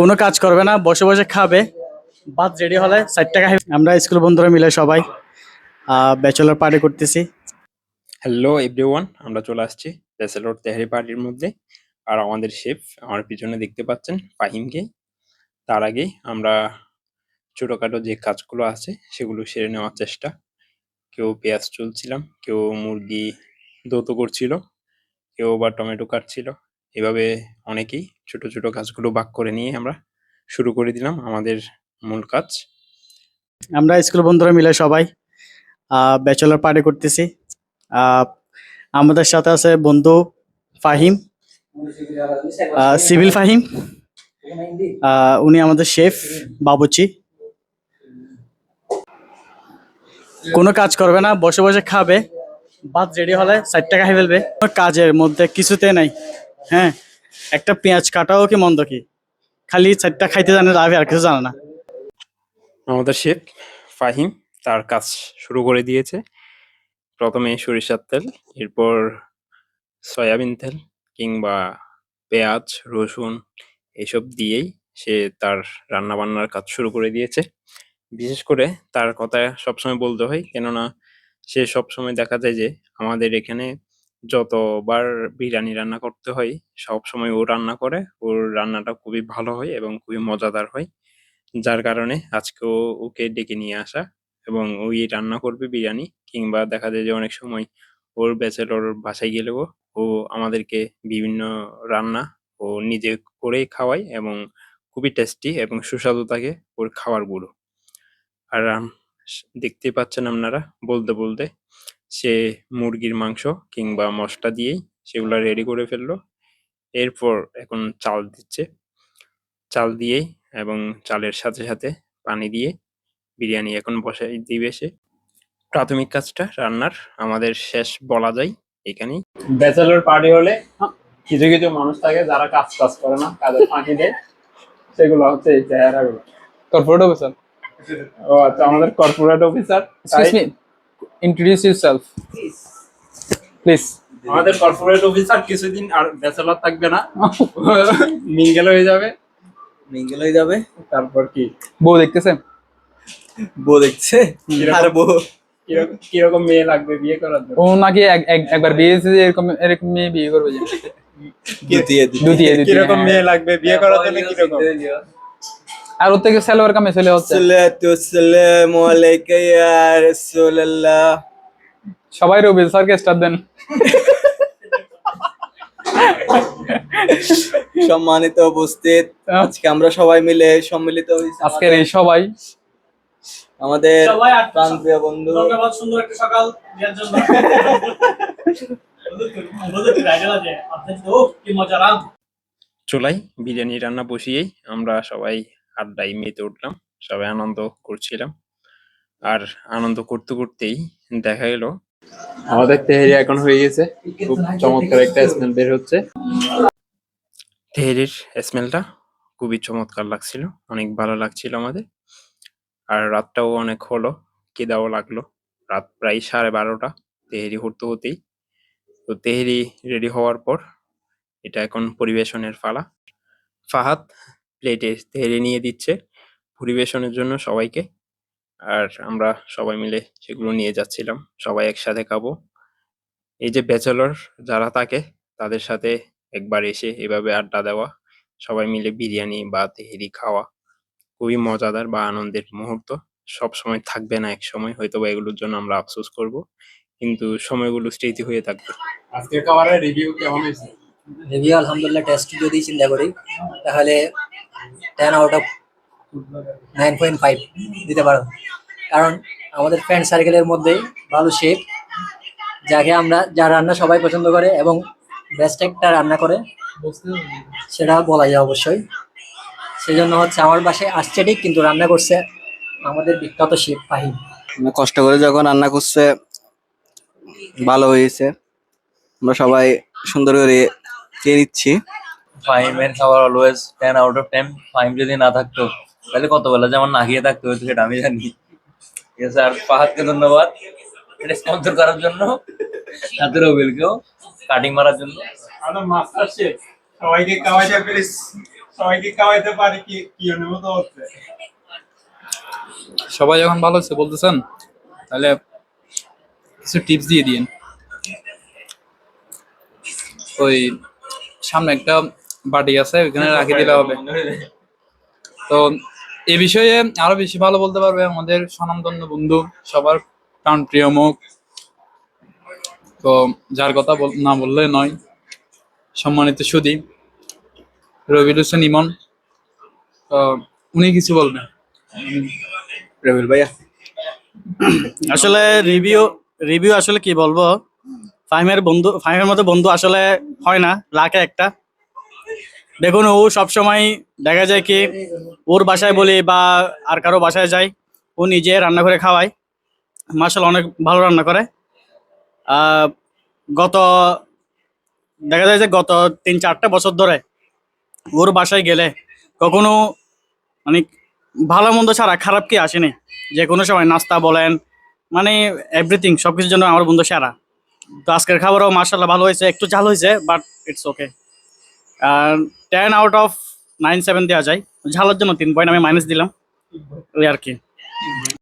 কোনো কাজ করবে না, বসে বসে খাবে। ভাত রেডি হলে ষাট টাকা আমরা স্কুল বন্ধুরা মিলে সবাই ব্যাচেলর পার্টি করতেছি। হ্যালো এভরিওয়ান আমরা চলে আসছি ব্যাচেলর তেহারি পার্টির মধ্যে। আর আমাদের শেফ আমার পিছনে দেখতে পাচ্ছেন ফাহিমকে। তার আগে আমরা ছোটখাটো যে কাজগুলো আছে সেগুলো সেরে নেওয়ার চেষ্টা। কেউ পেঁয়াজ চুলছিলাম, কেউ মুরগি দৌত করছিল, কেউ বা টমেটো কাটছিল। এভাবে অনেকেই ছোট ছোট কাজগুলো ভাগ করে নিয়ে আমরা শুরু করে দিলাম আমাদের মূল কাজ। আমরা স্কুল বন্ধুরা মিলে সবাই ব্যাচেলর পার্টি করতেছি। আমাদের সাথে আছে বন্ধু ফাহিম সিভিল ফাহিম উনি আমাদের শেফ বাবুচি। কোনো কাজ করবে না, বসে বসে খাবে, ভাত রেডি হলে ষাট টাকা খাই ফেলবে। কাজের মধ্যে কিছুতে নাই। হ্যাঁ একটা পেঁয়াজ কাটাও কি মন্দ কি? খালি চারটা খাইতে জানে লাভে, আর কিছু জানে না। আমাদের শেফ ফাহিম তার কাজ শুরু করে দিয়েছে। প্রথমে সরিষার তেল, এরপর সয়াবিন তেল কিংবা পেঁয়াজ, রসুন এসব দিয়েই সে তার রান্না বান্নার কাজ শুরু করে দিয়েছে। বিশেষ করে তার কথা সবসময় বলতে হয়, কেননা সে সবসময় দেখা যায় যে আমাদের এখানে যতবার বিরিয়ানি রান্না করতে হয়, সব সময় ও রান্না করে। ওর রান্নাটা খুবই ভালো হয় এবং খুবই মজাদার হয়। যার কারণে আজকেও ওকে ডেকে নিয়ে আসা এবং ওই রান্না করবে বিরিয়ানি কিংবা দেখা যায় যে অনেক সময় ওর ব্যাচেলর বাসায় গেলেও ও আমাদেরকে বিভিন্ন রান্না ও নিজে করেই খাওয়ায় এবং খুবই টেস্টি এবং সুস্বাদু থাকে ওর খাবারগুলো আর আম- দেখতেই পাচ্ছেন আপনারা, বলতে বলতে সে মুরগির মাংস কিংবা মশলা দিয়েই সেগুলো রেডি করে ফেলল। এরপর এখন চাল দিচ্ছে। চাল দিয়েই এবং চালের সাথে সাথে পানি দিয়ে বিরিয়ানি এখন বসাই দিবে সে। প্রাথমিক কাজটা রান্নার আমাদের শেষ বলা যায় এখানেই। ব্যাচেলর পার্টি হলে কিছু কিছু মানুষ থাকে যারা কাজ কাজ করে না কাজের ফাঁকি দেয়। সেগুলো হচ্ছে এই চেহারাগুলো। Corporate officer. ও আচ্ছা আমাদের corporate officer Me. Introduce yourself. আমাদের কর্পোরেট অফিসার কিছুদিন আর ব্যাচেলর থাকবে না। মিঙ্গেল হয়ে যাবে। মিঙ্গেল হয়ে যাবে। তারপর কি? বউ দেখতেছে? বউ দেখছে? আর বউ? কীরকম মেয়ে লাগবে বিয়ে করার জন্য? ও নাকি এক- এক- একবার বিয়ে এরকম এরকম মেয়ে বিয়ে করবে যে। কীরকম। মেয়ে লাগবে বিয়ে করার জন্য কীরকম? আর ওর থেকে সালোয়ার কামে চলে হচ্ছে। সালাতু সালামু আলাইকা ইয়া রাসূলুল্লাহ সবাই রবি স্যারকে স্টার দেন। সম্মানিত উপস্থিত। আজকে আমরা সবাই মিলে সম্মিলিত হয়েছি। আজকের এই সবাই। আমাদের প্রাণপ্রিয় বন্ধু। ধন্যবাদ সুন্দর একটা সকাল। দেওয়ার জন্য। কি মজা রাম চুলাই বিরিয়ানি রান্না বসিয়েই আমরা সবাই আড্ডায় মেতে উঠলাম সবাই আনন্দ করছিলাম। আর আনন্দ করতে করতেই দেখা গেল আমাদের তেহেরি এখন হয়ে গেছে। খুব চমৎকার একটা স্মেল বের হচ্ছে। তেহেরির স্মেলটা খুবই চমৎকার লাগছিল অনেক ভালো লাগছিল আমাদের। আর রাতটাও অনেক হলো কেদাও লাগল। রাত প্রায় সাড়ে বারোটা তেহেরি হতে হতেই তো তেহেরি রেডি হওয়ার পর এটা এখন পরিবেশনের ফালা ফাহাদ প্লেটে তেড়ে নিয়ে দিচ্ছে পরিবেশনের জন্য সবাইকে। আর আমরা সবাই মিলে সেগুলো নিয়ে যাচ্ছিলাম। সবাই একসাথে খাব। এই যে ব্যাচেলর যারা থাকে তাদের সাথে একবার এসে এভাবে আড্ডা দেওয়া সবাই মিলে বিরিয়ানি বা তেহেরি খাওয়া খুবই মজাদার বা আনন্দের মুহূর্ত। সব সময় থাকবে না এক সময় হয়তো বা এগুলোর জন্য আমরা আফসোস করব কিন্তু সময়গুলো স্মৃতি হয়ে থাকবে। আজকের খাবারের রিভিউ কেমন হয়েছে? রিভিউ আলহামদুলিল্লাহ টেস্ট যদি চিন্তা করি তাহলে ten out of nine point five দিতে পারো। কারণ আমাদের ফ্রেন্ড সার্কেলের মধ্যে ভালো শেফ যাকে আমরা যার রান্না সবাই পছন্দ করে এবং বেস্ট একটা রান্না করে, সেটা বলা যায় অবশ্যই। সেজন্য হচ্ছে আমার বাসায় আসছে ঠিক, কিন্তু রান্না করছে আমাদের বিখ্যাত শেফ ফাহিম। কষ্ট করে যখন রান্না করছে, ভালো হয়েছে। আমরা সবাই সুন্দর করে খেয়ে নিচ্ছি। ফাহিমের খাবার always ten out of ten Fahim যদি না থাকতো তাহলে কত বেলা? যেমন না খেয়ে থাকতো হয়তো সেটা আমি জানি। ঠিক আছে আর ফাহাদকে ধন্যবাদ। এটা স্পন্সর করার জন্য সাথে রবিলকেও কাটিং মারার জন্য। আমরা মাস্টার শেফ সবাইকে খাওয়াইতে প্লিজ সবাইকে খাওয়াইতে পারি কি কি অনুভূত হচ্ছে? সবাই যখন ভালো হচ্ছে বলতেছেন? তাহলে কিছু টিপস দিয়ে দিন ওই সামনে একটা বাটি আছে ওইখানে রাখি দিলে হবে। তো এ বিষয়ে আরও বেশি ভালো বলতে পারবে আমাদের স্বনামধন্য বন্ধু সবার প্রাণ প্রিয় মুখ। তো যার কথা বল- না বললে নয় সম্মানিত সুদী রবিউল হোসেন ইমন। তো উনি কিছু বলবেন? রবিল ভাইয়া। আসলে রিভিউ রিভিউ আসলে কি বলব? ফাহিমের বন্ধু ফাহিমের মতো বন্ধু আসলে হয় না লাখে একটা। দেখুন, ও সবসময় দেখা যায় কি, ওর বাসায় বলি বা আর কারও বাসায় যাই, ও নিজে রান্না করে খাওয়ায়। মার্শাল অনেক ভালো রান্না করে। গত, দেখা যায় যে গত তিন চারটা বছর ধরে ওর বাসায় গেলে কখনো মানে ভালো মন্দ ছাড়া খারাপ কি আসেনি? যে কোনো সময় নাস্তা বলেন মানে এভরিথিং সব কিছুর জন্য আমার বন্ধু সেরা। তো আজকের খাবারও মার্শাল্লাহ ভালো হয়েছে, একটু ঝাল হয়েছে but it's okay ten out of nine seven দেওয়া যায়। ঝালের জন্য তিন পয়েন্ট আমি মাইনাস দিলাম। ওই আর কি।